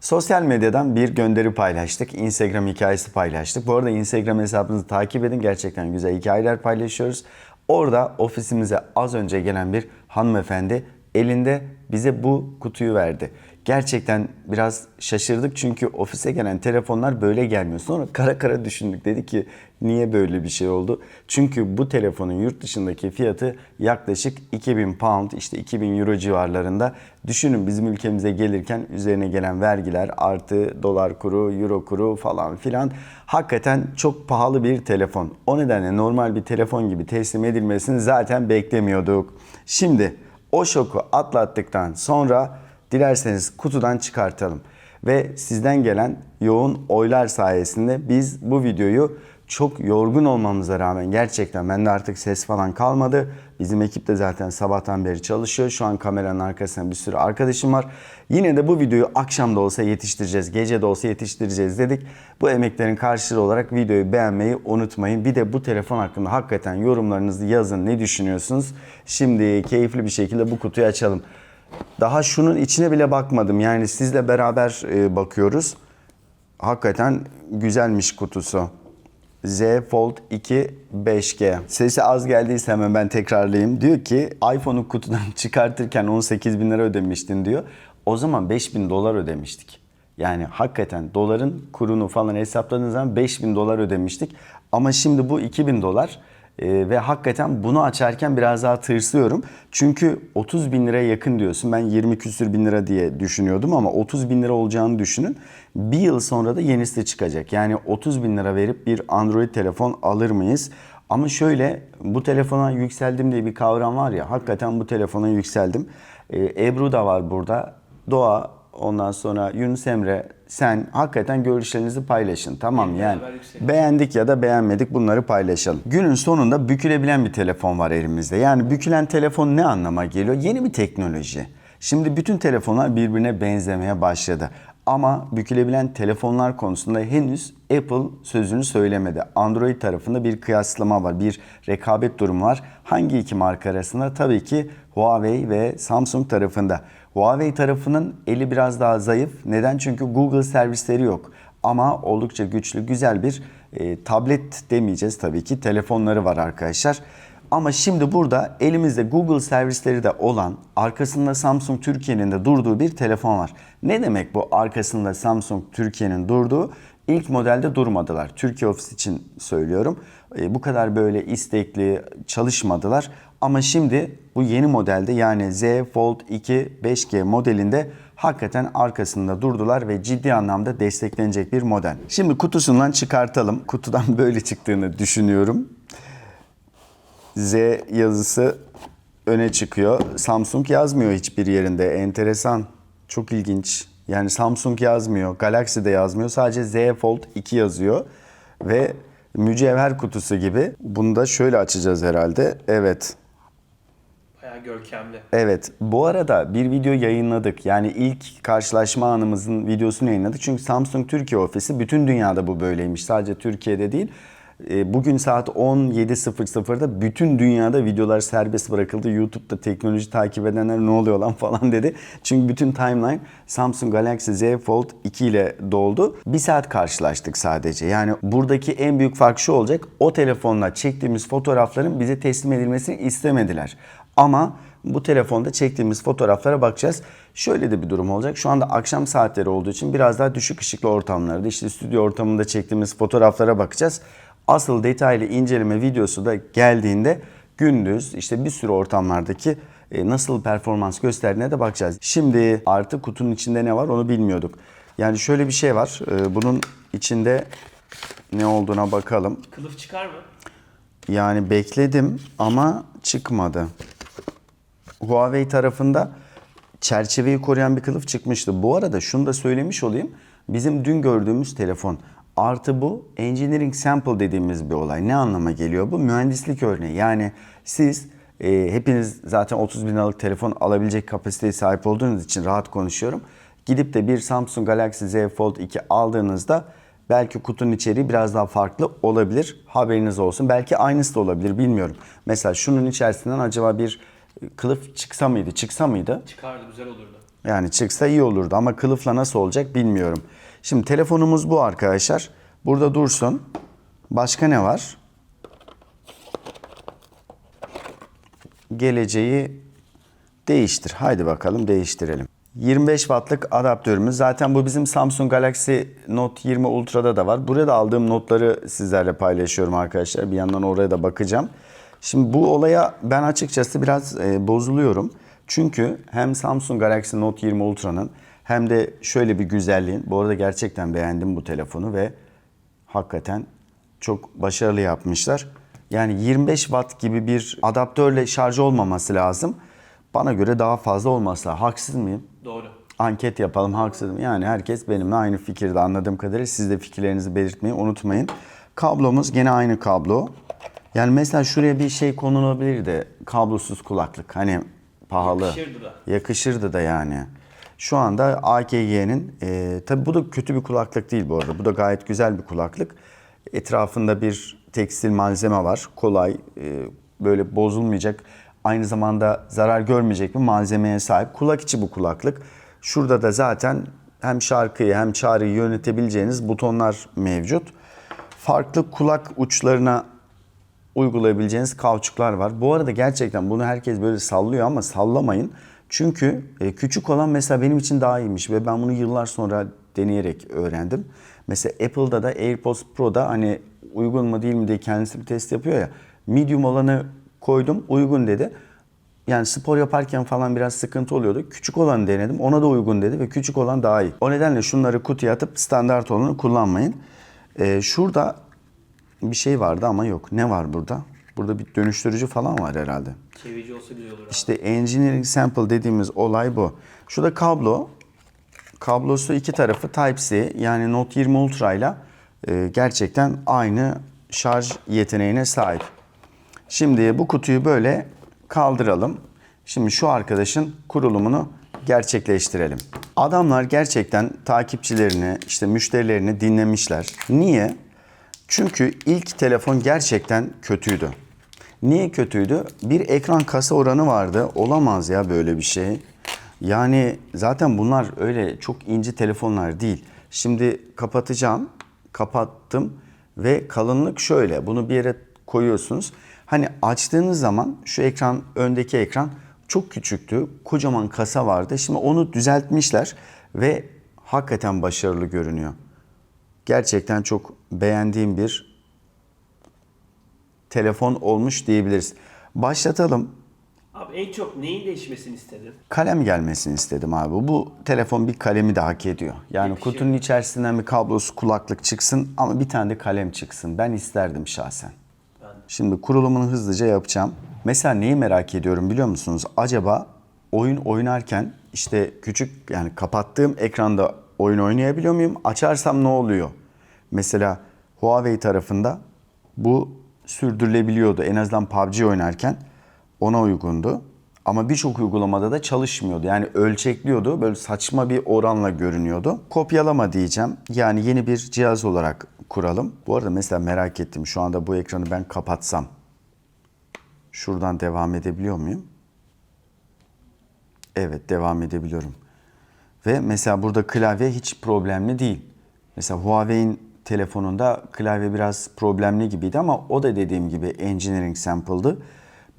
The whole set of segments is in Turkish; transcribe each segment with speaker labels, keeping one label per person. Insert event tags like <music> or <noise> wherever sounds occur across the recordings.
Speaker 1: Sosyal medyadan bir gönderi paylaştık. Instagram hikayesi paylaştık. Bu arada Instagram hesabınızı takip edin. Gerçekten güzel hikayeler paylaşıyoruz. Orada ofisimize az önce gelen bir hanımefendi elinde bize bu kutuyu verdi. Gerçekten biraz şaşırdık çünkü ofise gelen telefonlar böyle gelmiyor. Sonra kara kara düşündük. Dedi ki niye böyle bir şey oldu? Çünkü bu telefonun yurt dışındaki fiyatı yaklaşık 2000 pound işte 2000 euro civarlarında. Düşünün bizim ülkemize gelirken üzerine gelen vergiler artı dolar kuru, euro kuru falan filan. Hakikaten çok pahalı bir telefon. O nedenle normal bir telefon gibi teslim edilmesini zaten beklemiyorduk. Şimdi o şoku atlattıktan sonra dilerseniz kutudan çıkartalım. Ve sizden gelen yoğun oylar sayesinde biz bu videoyu çok yorgun olmamıza rağmen gerçekten bende artık ses falan kalmadı. Bizim ekip de zaten sabahtan beri çalışıyor. Şu an kameranın arkasında bir sürü arkadaşım var. Yine de bu videoyu akşam da olsa yetiştireceğiz, gece de olsa yetiştireceğiz dedik. Bu emeklerin karşılığı olarak videoyu beğenmeyi unutmayın. Bir de bu telefon hakkında hakikaten yorumlarınızı yazın. Ne düşünüyorsunuz? Şimdi keyifli bir şekilde bu kutuyu açalım. Daha şunun içine bile bakmadım. Yani sizle beraber e, bakıyoruz. Hakikaten güzelmiş kutusu. Z Fold 2 5G. Sesi az geldiyse hemen ben tekrarlayayım. Diyor ki iPhone'u kutudan <laughs> çıkartırken 18 bin lira ödemiştin diyor. O zaman 5000 dolar ödemiştik. Yani hakikaten doların kurunu falan hesapladığınız zaman 5000 dolar ödemiştik. Ama şimdi bu 2000 dolar. Ee, ve hakikaten bunu açarken biraz daha tırsıyorum. Çünkü 30 bin liraya yakın diyorsun. Ben 20 küsür bin lira diye düşünüyordum ama 30 bin lira olacağını düşünün. Bir yıl sonra da yenisi de çıkacak. Yani 30 bin lira verip bir Android telefon alır mıyız? Ama şöyle bu telefona yükseldim diye bir kavram var ya. Hakikaten bu telefona yükseldim. Ee, Ebru da var burada. Doğa, ondan sonra Yunus Emre, sen hakikaten görüşlerinizi paylaşın. Tamam yani.
Speaker 2: beraber yükselelim.
Speaker 1: Beğendik ya da beğenmedik bunları paylaşalım. Günün sonunda bükülebilen bir telefon var elimizde. Yani bükülen telefon ne anlama geliyor? Yeni bir teknoloji. Şimdi bütün telefonlar birbirine benzemeye başladı. Ama bükülebilen telefonlar konusunda henüz Apple sözünü söylemedi. Android tarafında bir kıyaslama var, bir rekabet durumu var. Hangi iki marka arasında? Tabii ki Huawei ve Samsung tarafında. Huawei tarafının eli biraz daha zayıf. Neden? Çünkü Google servisleri yok. Ama oldukça güçlü, güzel bir e, tablet demeyeceğiz tabii ki. Telefonları var arkadaşlar. Ama şimdi burada elimizde Google servisleri de olan, arkasında Samsung Türkiye'nin de durduğu bir telefon var. Ne demek bu arkasında Samsung Türkiye'nin durduğu? İlk modelde durmadılar. Türkiye ofis için söylüyorum. E, bu kadar böyle istekli çalışmadılar. Ama şimdi bu yeni modelde yani Z Fold 2 5G modelinde hakikaten arkasında durdular ve ciddi anlamda desteklenecek bir model. Şimdi kutusundan çıkartalım. Kutudan <laughs> böyle çıktığını düşünüyorum. Z yazısı öne çıkıyor. Samsung yazmıyor hiçbir yerinde. Enteresan. Çok ilginç. Yani Samsung yazmıyor. Galaxy de yazmıyor. Sadece Z Fold 2 yazıyor. Ve mücevher kutusu gibi. Bunu da şöyle açacağız herhalde. Evet.
Speaker 2: Bayağı görkemli.
Speaker 1: Evet. Bu arada bir video yayınladık. Yani ilk karşılaşma anımızın videosunu yayınladık. Çünkü Samsung Türkiye ofisi bütün dünyada bu böyleymiş. Sadece Türkiye'de değil. E, Bugün saat 17.00'da bütün dünyada videolar serbest bırakıldı. YouTube'da teknoloji takip edenler ne oluyor lan <laughs> falan dedi. Çünkü bütün timeline Samsung Galaxy Z Fold 2 ile doldu. Bir saat karşılaştık sadece. Yani buradaki en büyük fark şu olacak. O telefonla çektiğimiz fotoğrafların bize teslim edilmesini istemediler. Ama bu telefonda çektiğimiz fotoğraflara bakacağız. Şöyle de bir durum olacak. Şu anda akşam saatleri olduğu için biraz daha düşük ışıklı ortamlarda işte stüdyo ortamında çektiğimiz fotoğraflara bakacağız. Asıl detaylı inceleme videosu da geldiğinde gündüz işte bir sürü ortamlardaki e, nasıl performans gösterdiğine de bakacağız. Şimdi artı kutunun içinde ne var onu bilmiyorduk. Yani şöyle bir şey var. E, Bunun içinde ne olduğuna bakalım.
Speaker 2: Kılıf çıkar mı?
Speaker 1: Yani bekledim ama çıkmadı. Huawei tarafında çerçeveyi koruyan bir kılıf çıkmıştı. Bu arada şunu da söylemiş olayım. Bizim dün gördüğümüz telefon artı bu engineering sample dediğimiz bir olay. Ne anlama geliyor bu? Mühendislik örneği. Yani siz e, hepiniz zaten 30 bin liralık telefon alabilecek kapasiteye sahip olduğunuz için rahat konuşuyorum. Gidip de bir Samsung Galaxy Z Fold 2 aldığınızda belki kutunun içeriği biraz daha farklı olabilir. Haberiniz olsun. Belki aynısı da olabilir bilmiyorum. Mesela şunun içerisinden acaba bir kılıf çıksa mıydı? Çıksa mıydı?
Speaker 2: Çıkardı güzel olurdu.
Speaker 1: Yani çıksa iyi olurdu ama kılıfla nasıl olacak bilmiyorum. Şimdi telefonumuz bu arkadaşlar. Burada dursun. Başka ne var? Geleceği değiştir. Haydi bakalım değiştirelim. 25 wattlık adaptörümüz. Zaten bu bizim Samsung Galaxy Note 20 Ultra'da da var. Burada aldığım notları sizlerle paylaşıyorum arkadaşlar. Bir yandan oraya da bakacağım. Şimdi bu olaya ben açıkçası biraz e, bozuluyorum. Çünkü hem Samsung Galaxy Note 20 Ultra'nın hem de şöyle bir güzelliğin. Bu arada gerçekten beğendim bu telefonu ve hakikaten çok başarılı yapmışlar. Yani 25 watt gibi bir adaptörle şarj olmaması lazım. Bana göre daha fazla olması lazım. Haksız mıyım?
Speaker 2: Doğru.
Speaker 1: Anket yapalım haksız mı? Yani herkes benimle aynı fikirde anladığım kadarıyla. Siz de fikirlerinizi belirtmeyi unutmayın. Kablomuz gene aynı kablo. Yani mesela şuraya bir şey konulabilirdi. Kablosuz kulaklık. Hani pahalı.
Speaker 2: Yakışırdı da.
Speaker 1: Yakışırdı da yani. Şu anda AKG'nin e, tabi bu da kötü bir kulaklık değil bu arada. Bu da gayet güzel bir kulaklık. Etrafında bir tekstil malzeme var. Kolay, e, böyle bozulmayacak. Aynı zamanda zarar görmeyecek bir malzemeye sahip. Kulak içi bu kulaklık. Şurada da zaten hem şarkıyı hem çağrıyı yönetebileceğiniz butonlar mevcut. Farklı kulak uçlarına uygulayabileceğiniz kauçuklar var. Bu arada gerçekten bunu herkes böyle sallıyor ama sallamayın. Çünkü e, küçük olan mesela benim için daha iyiymiş ve ben bunu yıllar sonra deneyerek öğrendim. Mesela Apple'da da AirPods Pro'da hani uygun mu değil mi diye kendisi bir test yapıyor ya. Medium olanı koydum uygun dedi. Yani spor yaparken falan biraz sıkıntı oluyordu. Küçük olanı denedim. Ona da uygun dedi ve küçük olan daha iyi. O nedenle şunları kutuya atıp standart olanı kullanmayın. Ee, şurada bir şey vardı ama yok. Ne var burada? Burada bir dönüştürücü falan var herhalde.
Speaker 2: Çevici olsa güzel olur abi.
Speaker 1: İşte engineering sample dediğimiz olay bu. Şurada kablo. Kablosu iki tarafı Type-C yani Note 20 Ultra ile e, gerçekten aynı şarj yeteneğine sahip. Şimdi bu kutuyu böyle kaldıralım. Şimdi şu arkadaşın kurulumunu gerçekleştirelim. Adamlar gerçekten takipçilerini, işte müşterilerini dinlemişler. Niye? Çünkü ilk telefon gerçekten kötüydü. Niye kötüydü? Bir ekran kasa oranı vardı. Olamaz ya böyle bir şey. Yani zaten bunlar öyle çok ince telefonlar değil. Şimdi kapatacağım. Kapattım ve kalınlık şöyle. Bunu bir yere koyuyorsunuz. Hani açtığınız zaman şu ekran öndeki ekran çok küçüktü. Kocaman kasa vardı. Şimdi onu düzeltmişler ve hakikaten başarılı görünüyor. Gerçekten çok beğendiğim bir telefon olmuş diyebiliriz. Başlatalım.
Speaker 2: Abi en çok neyin değişmesini istedin?
Speaker 1: Kalem gelmesini istedim abi. Bu telefon bir kalemi de hak ediyor. Yani
Speaker 2: Yakışıyor.
Speaker 1: kutunun içerisinden bir kablosu kulaklık çıksın ama bir tane de kalem çıksın. Ben isterdim şahsen.
Speaker 2: Ben de.
Speaker 1: Şimdi kurulumunu hızlıca yapacağım. Mesela neyi merak ediyorum biliyor musunuz? Acaba oyun oynarken işte küçük yani kapattığım ekranda oyun oynayabiliyor muyum? Açarsam ne oluyor? Mesela Huawei tarafında bu sürdürülebiliyordu. En azından PUBG oynarken ona uygundu. Ama birçok uygulamada da çalışmıyordu. Yani ölçekliyordu. Böyle saçma bir oranla görünüyordu. Kopyalama diyeceğim. Yani yeni bir cihaz olarak kuralım. Bu arada mesela merak ettim. Şu anda bu ekranı ben kapatsam. Şuradan devam edebiliyor muyum? Evet devam edebiliyorum. Ve mesela burada klavye hiç problemli değil. Mesela Huawei'in telefonunda klavye biraz problemli gibiydi ama o da dediğim gibi engineering sample'dı.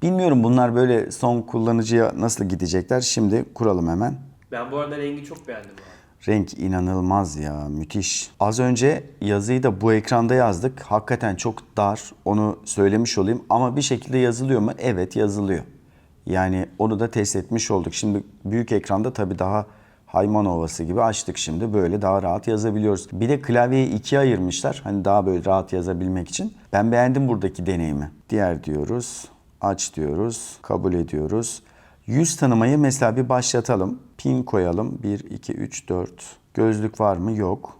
Speaker 1: Bilmiyorum bunlar böyle son kullanıcıya nasıl gidecekler. Şimdi kuralım hemen.
Speaker 2: Ben bu arada rengi çok beğendim abi.
Speaker 1: Renk inanılmaz ya müthiş. Az önce yazıyı da bu ekranda yazdık. Hakikaten çok dar onu söylemiş olayım. Ama bir şekilde yazılıyor mu? Evet yazılıyor. Yani onu da test etmiş olduk. Şimdi büyük ekranda tabii daha hayman ovası gibi açtık şimdi. Böyle daha rahat yazabiliyoruz. Bir de klavyeyi ikiye ayırmışlar. Hani daha böyle rahat yazabilmek için. Ben beğendim buradaki deneyimi. Diğer diyoruz. Aç diyoruz. Kabul ediyoruz. Yüz tanımayı mesela bir başlatalım. Pin koyalım. 1, 2, 3, 4. Gözlük var mı? Yok.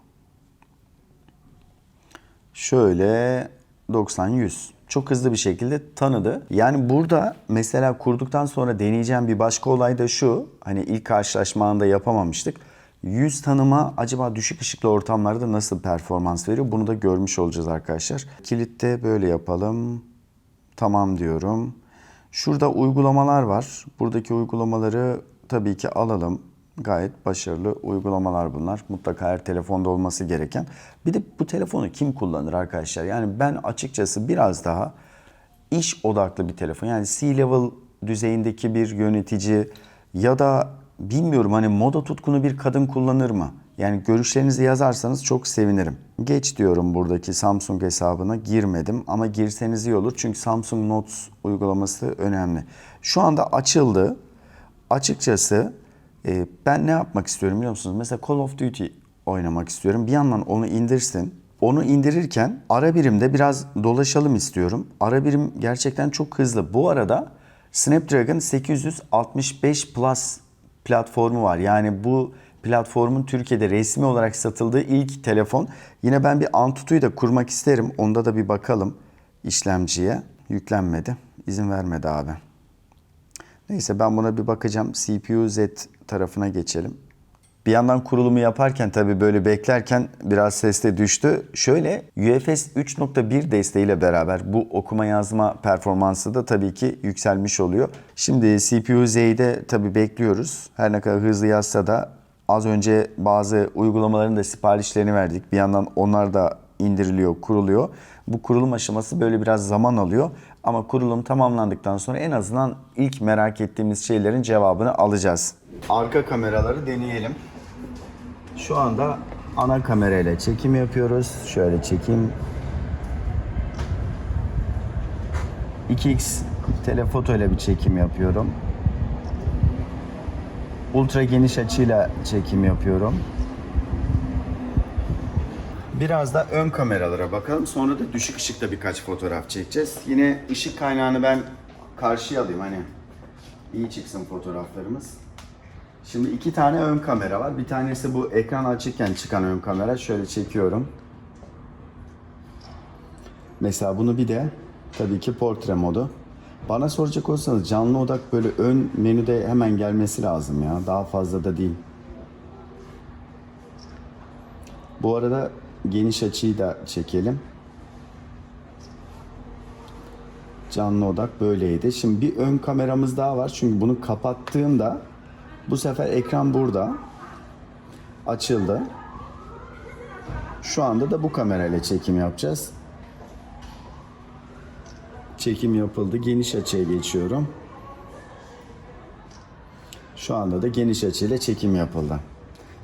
Speaker 1: Şöyle 90, 100. Çok hızlı bir şekilde tanıdı. Yani burada mesela kurduktan sonra deneyeceğim bir başka olay da şu. Hani ilk karşılaşma anında yapamamıştık. Yüz tanıma acaba düşük ışıklı ortamlarda nasıl performans veriyor? Bunu da görmüş olacağız arkadaşlar. Kilitte böyle yapalım. Tamam diyorum. Şurada uygulamalar var. Buradaki uygulamaları tabii ki alalım. Gayet başarılı uygulamalar bunlar. Mutlaka her telefonda olması gereken. Bir de bu telefonu kim kullanır arkadaşlar? Yani ben açıkçası biraz daha iş odaklı bir telefon. Yani C-level düzeyindeki bir yönetici ya da bilmiyorum hani moda tutkunu bir kadın kullanır mı? Yani görüşlerinizi yazarsanız çok sevinirim. Geç diyorum buradaki Samsung hesabına girmedim ama girseniz iyi olur. Çünkü Samsung Notes uygulaması önemli. Şu anda açıldı. Açıkçası e, ben ne yapmak istiyorum biliyor musunuz? Mesela Call of Duty oynamak istiyorum. Bir yandan onu indirsin. Onu indirirken ara birimde biraz dolaşalım istiyorum. Ara birim gerçekten çok hızlı. Bu arada Snapdragon 865 Plus platformu var. Yani bu platformun Türkiye'de resmi olarak satıldığı ilk telefon. Yine ben bir Antutu'yu da kurmak isterim. Onda da bir bakalım işlemciye. Yüklenmedi. İzin vermedi abi. Neyse ben buna bir bakacağım. CPU Z tarafına geçelim. Bir yandan kurulumu yaparken tabii böyle beklerken biraz ses de düştü. Şöyle UFS 3.1 desteğiyle beraber bu okuma yazma performansı da tabii ki yükselmiş oluyor. Şimdi CPU Z'de tabii bekliyoruz. Her ne kadar hızlı yazsa da az önce bazı uygulamaların da siparişlerini verdik. Bir yandan onlar da indiriliyor, kuruluyor. Bu kurulum aşaması böyle biraz zaman alıyor. Ama kurulum tamamlandıktan sonra en azından ilk merak ettiğimiz şeylerin cevabını alacağız. Arka kameraları deneyelim. Şu anda ana kamerayla çekim yapıyoruz. Şöyle çekeyim. 2x telefoto ile bir çekim yapıyorum. Ultra geniş açıyla çekim yapıyorum. Biraz da ön kameralara bakalım. Sonra da düşük ışıkta birkaç fotoğraf çekeceğiz. Yine ışık kaynağını ben karşıya alayım hani iyi çıksın fotoğraflarımız. Şimdi iki tane ön kamera var. Bir tanesi bu ekran açıkken çıkan ön kamera. Şöyle çekiyorum. Mesela bunu bir de tabii ki portre modu. Bana soracak olsanız canlı odak böyle ön menüde hemen gelmesi lazım ya. Daha fazla da değil. Bu arada geniş açıyı da çekelim. Canlı odak böyleydi. Şimdi bir ön kameramız daha var. Çünkü bunu kapattığımda bu sefer ekran burada. Açıldı. Şu anda da bu kamerayla çekim yapacağız. Çekim yapıldı. Geniş açıya geçiyorum. Şu anda da geniş açıyla çekim yapıldı.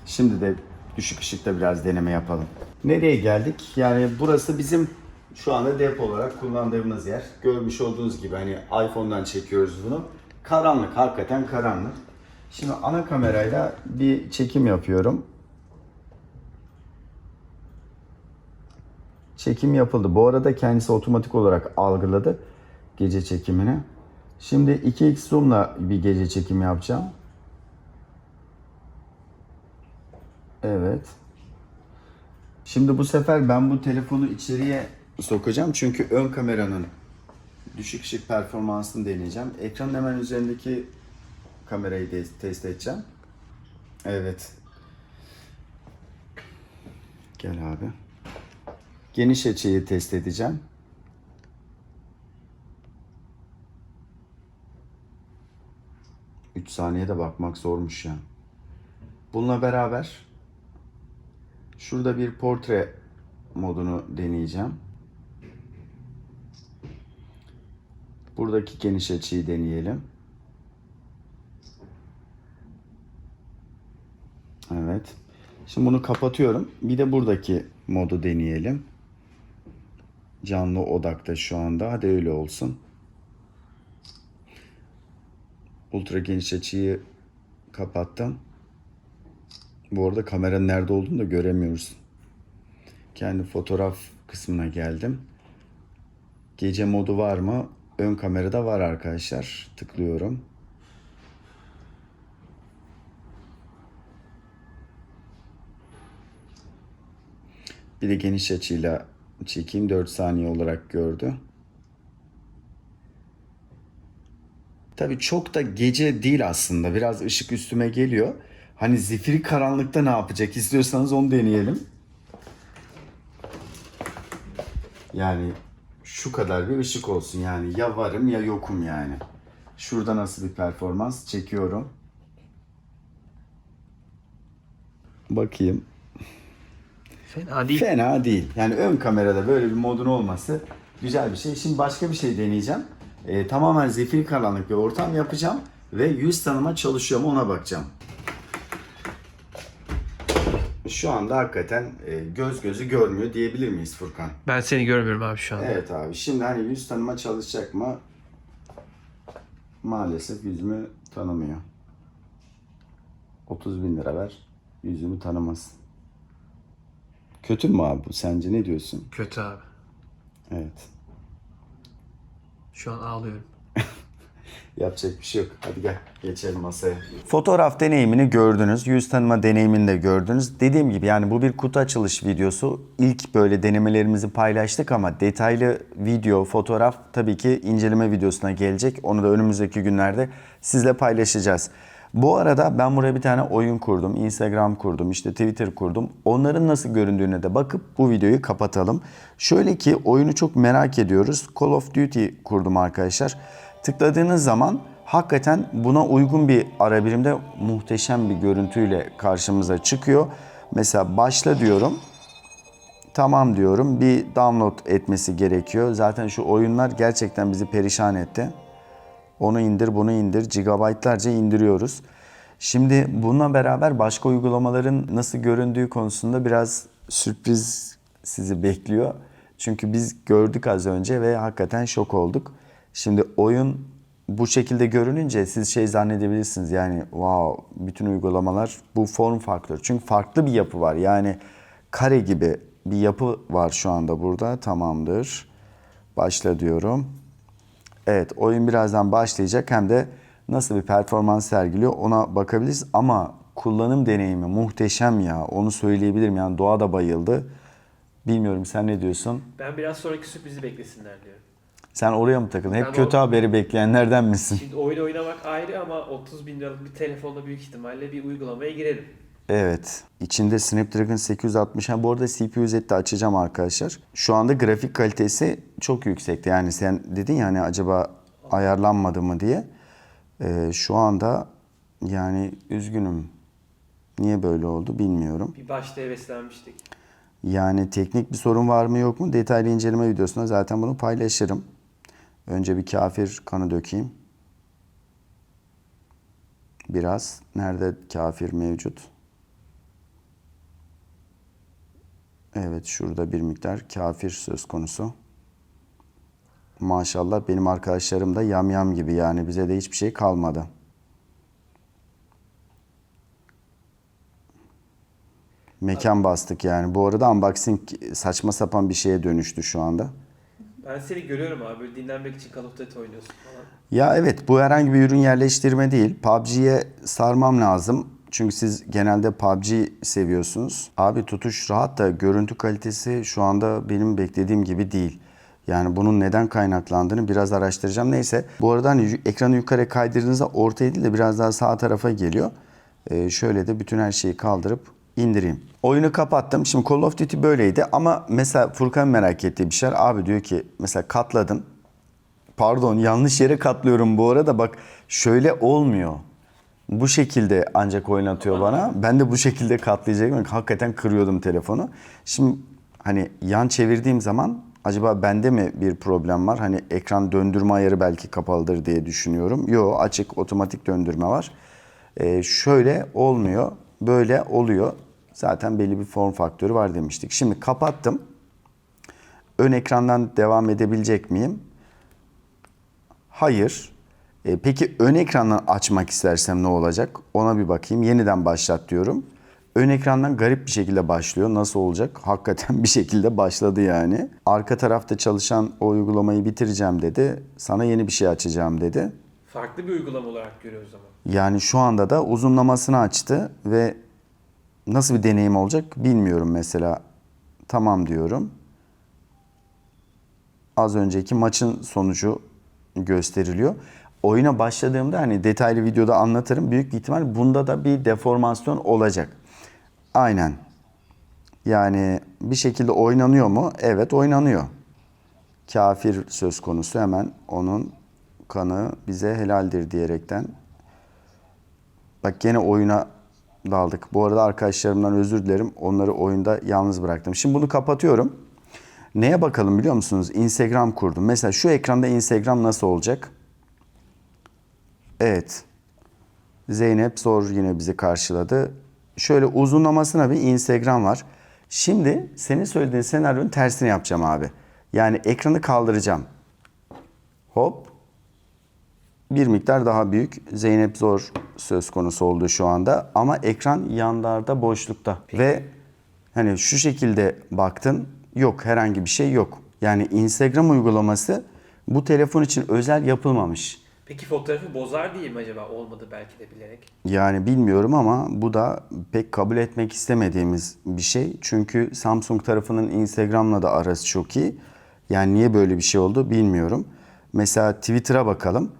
Speaker 1: Şimdi de düşük ışıkta biraz deneme yapalım. Nereye geldik? Yani burası bizim şu anda depo olarak kullandığımız yer. Görmüş olduğunuz gibi hani iPhone'dan çekiyoruz bunu. Karanlık, hakikaten karanlık. Şimdi ana kamerayla bir çekim yapıyorum. Çekim yapıldı. Bu arada kendisi otomatik olarak algıladı gece çekimini. Şimdi 2x zoom'la bir gece çekimi yapacağım. Evet. Şimdi bu sefer ben bu telefonu içeriye sokacağım çünkü ön kameranın düşük ışık performansını deneyeceğim. Ekranın hemen üzerindeki kamerayı de test edeceğim. Evet. Gel abi. Geniş açıyı test edeceğim. Üç saniyede bakmak zormuş ya. Bununla beraber şurada bir portre modunu deneyeceğim. Buradaki geniş açıyı deneyelim. Evet. Şimdi bunu kapatıyorum. Bir de buradaki modu deneyelim. Canlı odakta şu anda. Hadi öyle olsun. Ultra geniş açıyı kapattım. Bu arada kameranın nerede olduğunu da göremiyoruz. Kendi fotoğraf kısmına geldim. Gece modu var mı? Ön kamerada var arkadaşlar. Tıklıyorum. Bir de geniş açıyla çekeyim. 4 saniye olarak gördü. Tabii çok da gece değil aslında. Biraz ışık üstüme geliyor. Hani zifiri karanlıkta ne yapacak istiyorsanız onu deneyelim. Yani şu kadar bir ışık olsun yani ya varım ya yokum yani. Şurada nasıl bir performans çekiyorum. Bakayım.
Speaker 2: Fena değil.
Speaker 1: Fena değil. Yani ön kamerada böyle bir modun olması güzel bir şey. Şimdi başka bir şey deneyeceğim. Ee, tamamen zifiri karanlık bir ortam yapacağım ve yüz tanıma çalışıyor mu ona bakacağım. Şu anda hakikaten e, göz gözü görmüyor diyebilir miyiz Furkan?
Speaker 2: Ben seni görmüyorum abi şu anda.
Speaker 1: Evet abi. Şimdi hani yüz tanıma çalışacak mı? Maalesef yüzümü tanımıyor. 30 bin lira ver. Yüzümü tanımasın. Kötü mü abi bu? Sence ne diyorsun?
Speaker 2: Kötü abi.
Speaker 1: Evet.
Speaker 2: Şu an ağlıyorum.
Speaker 1: Yapacak bir şey yok. Hadi gel geçelim masaya. Fotoğraf deneyimini gördünüz. Yüz tanıma deneyimini de gördünüz. Dediğim gibi yani bu bir kutu açılış videosu. İlk böyle denemelerimizi paylaştık ama detaylı video, fotoğraf tabii ki inceleme videosuna gelecek. Onu da önümüzdeki günlerde sizle paylaşacağız. Bu arada ben buraya bir tane oyun kurdum. Instagram kurdum, işte Twitter kurdum. Onların nasıl göründüğüne de bakıp bu videoyu kapatalım. Şöyle ki oyunu çok merak ediyoruz. Call of Duty kurdum arkadaşlar. Tıkladığınız zaman hakikaten buna uygun bir ara birimde muhteşem bir görüntüyle karşımıza çıkıyor. Mesela başla diyorum. Tamam diyorum. Bir download etmesi gerekiyor. Zaten şu oyunlar gerçekten bizi perişan etti. Onu indir, bunu indir. Gigabaytlarca indiriyoruz. Şimdi bununla beraber başka uygulamaların nasıl göründüğü konusunda biraz sürpriz sizi bekliyor. Çünkü biz gördük az önce ve hakikaten şok olduk. Şimdi oyun bu şekilde görününce siz şey zannedebilirsiniz. Yani wow bütün uygulamalar bu form faktör. Çünkü farklı bir yapı var. Yani kare gibi bir yapı var şu anda burada. Tamamdır. Başla diyorum. Evet oyun birazdan başlayacak hem de nasıl bir performans sergiliyor ona bakabiliriz ama kullanım deneyimi muhteşem ya onu söyleyebilirim yani doğa da bayıldı. Bilmiyorum sen ne diyorsun?
Speaker 2: Ben biraz sonraki sürprizi beklesinler diyorum.
Speaker 1: Sen oraya mı takıldın? Hep
Speaker 2: Ben
Speaker 1: kötü
Speaker 2: o-
Speaker 1: haberi bekleyenlerden misin?
Speaker 2: Şimdi oyun oynamak ayrı ama 30 bin liralık bir telefonla büyük ihtimalle bir uygulamaya girerim.
Speaker 1: Evet. İçinde Snapdragon 860. Ha, bu arada CPU de açacağım arkadaşlar. Şu anda grafik kalitesi çok yüksekti. Yani sen dedin ya hani acaba ayarlanmadı mı diye. Ee, şu anda yani üzgünüm. Niye böyle oldu bilmiyorum.
Speaker 2: Bir başta heveslenmiştik.
Speaker 1: Yani teknik bir sorun var mı yok mu detaylı inceleme videosunda zaten bunu paylaşırım. Önce bir kafir kanı dökeyim. Biraz. Nerede kafir mevcut? Evet şurada bir miktar kafir söz konusu. Maşallah benim arkadaşlarım da yamyam gibi yani bize de hiçbir şey kalmadı. Mekan bastık yani. Bu arada unboxing saçma sapan bir şeye dönüştü şu anda.
Speaker 2: Ben seni görüyorum abi böyle dinlenmek için Call of Duty oynuyorsun falan.
Speaker 1: Ya evet bu herhangi bir ürün yerleştirme değil. PUBG'ye sarmam lazım. Çünkü siz genelde PUBG seviyorsunuz. Abi tutuş rahat da görüntü kalitesi şu anda benim beklediğim gibi değil. Yani bunun neden kaynaklandığını biraz araştıracağım. Neyse bu arada hani ekranı yukarı kaydırdığınızda ortaya değil de biraz daha sağ tarafa geliyor. Ee, şöyle de bütün her şeyi kaldırıp indireyim. Oyunu kapattım. Şimdi Call of Duty böyleydi ama mesela Furkan merak ettiği bir şey. Abi diyor ki mesela katladın. Pardon yanlış yere katlıyorum bu arada bak şöyle olmuyor. Bu şekilde ancak oynatıyor bana. Ben de bu şekilde katlayacaktım. Hakikaten kırıyordum telefonu. Şimdi hani yan çevirdiğim zaman acaba bende mi bir problem var? Hani ekran döndürme ayarı belki kapalıdır diye düşünüyorum. Yo açık otomatik döndürme var. Ee, şöyle olmuyor. Böyle oluyor. Zaten belli bir form faktörü var demiştik. Şimdi kapattım. Ön ekrandan devam edebilecek miyim? Hayır. E, peki ön ekrandan açmak istersem ne olacak? Ona bir bakayım. Yeniden başlat diyorum. Ön ekrandan garip bir şekilde başlıyor. Nasıl olacak? <laughs> Hakikaten bir şekilde başladı yani. Arka tarafta çalışan o uygulamayı bitireceğim dedi. Sana yeni bir şey açacağım dedi.
Speaker 2: Farklı bir uygulama olarak görüyoruz ama.
Speaker 1: Yani şu anda da uzunlamasını açtı ve nasıl bir deneyim olacak bilmiyorum mesela. Tamam diyorum. Az önceki maçın sonucu gösteriliyor. Oyuna başladığımda hani detaylı videoda anlatırım. Büyük ihtimal bunda da bir deformasyon olacak. Aynen. Yani bir şekilde oynanıyor mu? Evet oynanıyor. Kafir söz konusu hemen onun kanı bize helaldir diyerekten Bak gene oyuna daldık. Bu arada arkadaşlarımdan özür dilerim. Onları oyunda yalnız bıraktım. Şimdi bunu kapatıyorum. Neye bakalım biliyor musunuz? Instagram kurdum. Mesela şu ekranda Instagram nasıl olacak? Evet. Zeynep Zor yine bizi karşıladı. Şöyle uzunlamasına bir Instagram var. Şimdi senin söylediğin senaryonun tersini yapacağım abi. Yani ekranı kaldıracağım. Hop. Bir miktar daha büyük. Zeynep Zor söz konusu oldu şu anda. Ama ekran yanlarda boşlukta. Ve hani şu şekilde baktın yok herhangi bir şey yok. Yani Instagram uygulaması bu telefon için özel yapılmamış.
Speaker 2: Peki fotoğrafı bozar değil mi acaba? Olmadı belki de bilerek.
Speaker 1: Yani bilmiyorum ama bu da pek kabul etmek istemediğimiz bir şey. Çünkü Samsung tarafının Instagram'la da arası çok iyi. Yani niye böyle bir şey oldu bilmiyorum. Mesela Twitter'a bakalım.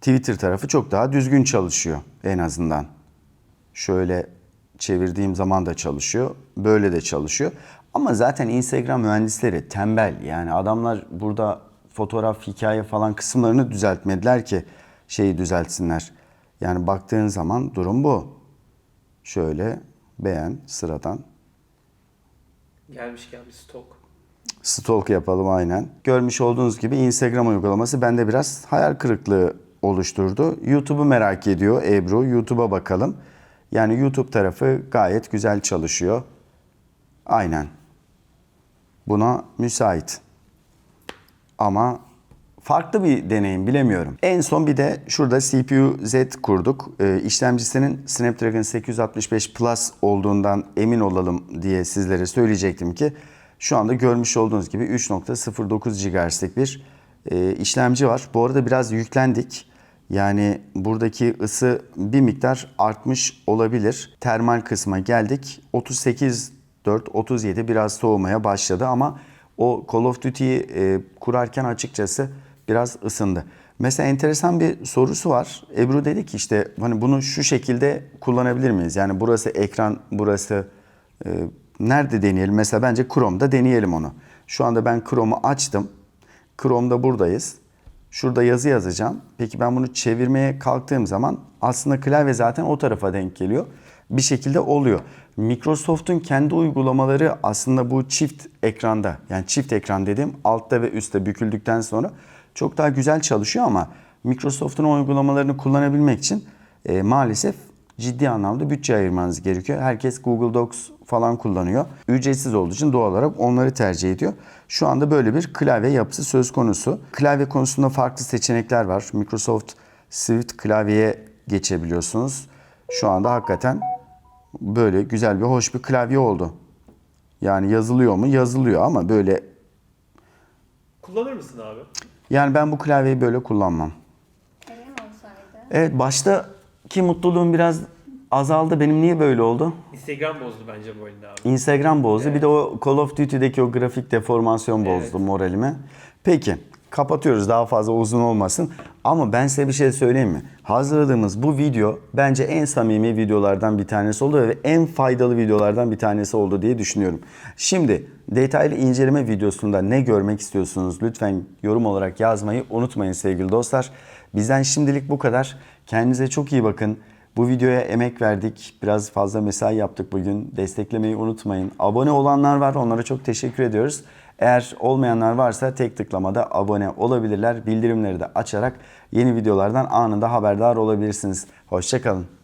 Speaker 1: Twitter tarafı çok daha düzgün çalışıyor en azından. Şöyle çevirdiğim zaman da çalışıyor. Böyle de çalışıyor. Ama zaten Instagram mühendisleri tembel. Yani adamlar burada fotoğraf, hikaye falan kısımlarını düzeltmediler ki şeyi düzeltsinler. Yani baktığın zaman durum bu. Şöyle beğen sıradan.
Speaker 2: Gelmişken bir stok.
Speaker 1: Stalk yapalım aynen. Görmüş olduğunuz gibi Instagram uygulaması bende biraz hayal kırıklığı oluşturdu. YouTube'u merak ediyor Ebru. YouTube'a bakalım. Yani YouTube tarafı gayet güzel çalışıyor. Aynen. Buna müsait. Ama farklı bir deneyim bilemiyorum. En son bir de şurada CPU Z kurduk. Ee, işlemcisinin Snapdragon 865 Plus olduğundan emin olalım diye sizlere söyleyecektim ki şu anda görmüş olduğunuz gibi 3.09 GHz'lik bir e, işlemci var. Bu arada biraz yüklendik. Yani buradaki ısı bir miktar artmış olabilir. Termal kısma geldik. 38 4 37 biraz soğumaya başladı ama o Call of Duty'yi e, kurarken açıkçası biraz ısındı. Mesela enteresan bir sorusu var. Ebru dedi ki işte hani bunu şu şekilde kullanabilir miyiz? Yani burası ekran, burası e, nerede deneyelim? Mesela bence Chrome'da deneyelim onu. Şu anda ben Chrome'u açtım. Chrome'da buradayız. Şurada yazı yazacağım. Peki ben bunu çevirmeye kalktığım zaman aslında klavye zaten o tarafa denk geliyor. Bir şekilde oluyor. Microsoft'un kendi uygulamaları aslında bu çift ekranda yani çift ekran dedim altta ve üstte büküldükten sonra çok daha güzel çalışıyor ama Microsoft'un uygulamalarını kullanabilmek için e, maalesef ciddi anlamda bütçe ayırmanız gerekiyor. Herkes Google Docs falan kullanıyor. Ücretsiz olduğu için doğal olarak onları tercih ediyor. Şu anda böyle bir klavye yapısı söz konusu. Klavye konusunda farklı seçenekler var. Microsoft Swift klavyeye geçebiliyorsunuz. Şu anda hakikaten böyle güzel bir hoş bir klavye oldu. Yani yazılıyor mu? Yazılıyor ama böyle
Speaker 2: Kullanır mısın abi?
Speaker 1: yani ben bu klavyeyi böyle kullanmam.
Speaker 3: Benim olsaydı.
Speaker 1: Evet baştaki mutluluğum biraz azaldı. Benim niye böyle oldu?
Speaker 2: Instagram bozdu bence bu oyunda abi.
Speaker 1: Instagram bozdu. Bir de o Call of Duty'deki o grafik deformasyon bozdu
Speaker 2: Evet.
Speaker 1: moralimi. Peki kapatıyoruz daha fazla uzun olmasın. Ama ben size bir şey söyleyeyim mi? Hazırladığımız bu video bence en samimi videolardan bir tanesi oldu ve en faydalı videolardan bir tanesi oldu diye düşünüyorum. Şimdi detaylı inceleme videosunda ne görmek istiyorsunuz lütfen yorum olarak yazmayı unutmayın sevgili dostlar. Bizden şimdilik bu kadar. Kendinize çok iyi bakın. Bu videoya emek verdik. Biraz fazla mesai yaptık bugün. Desteklemeyi unutmayın. Abone olanlar var. Onlara çok teşekkür ediyoruz. Eğer olmayanlar varsa tek tıklamada abone olabilirler. Bildirimleri de açarak yeni videolardan anında haberdar olabilirsiniz. Hoşçakalın.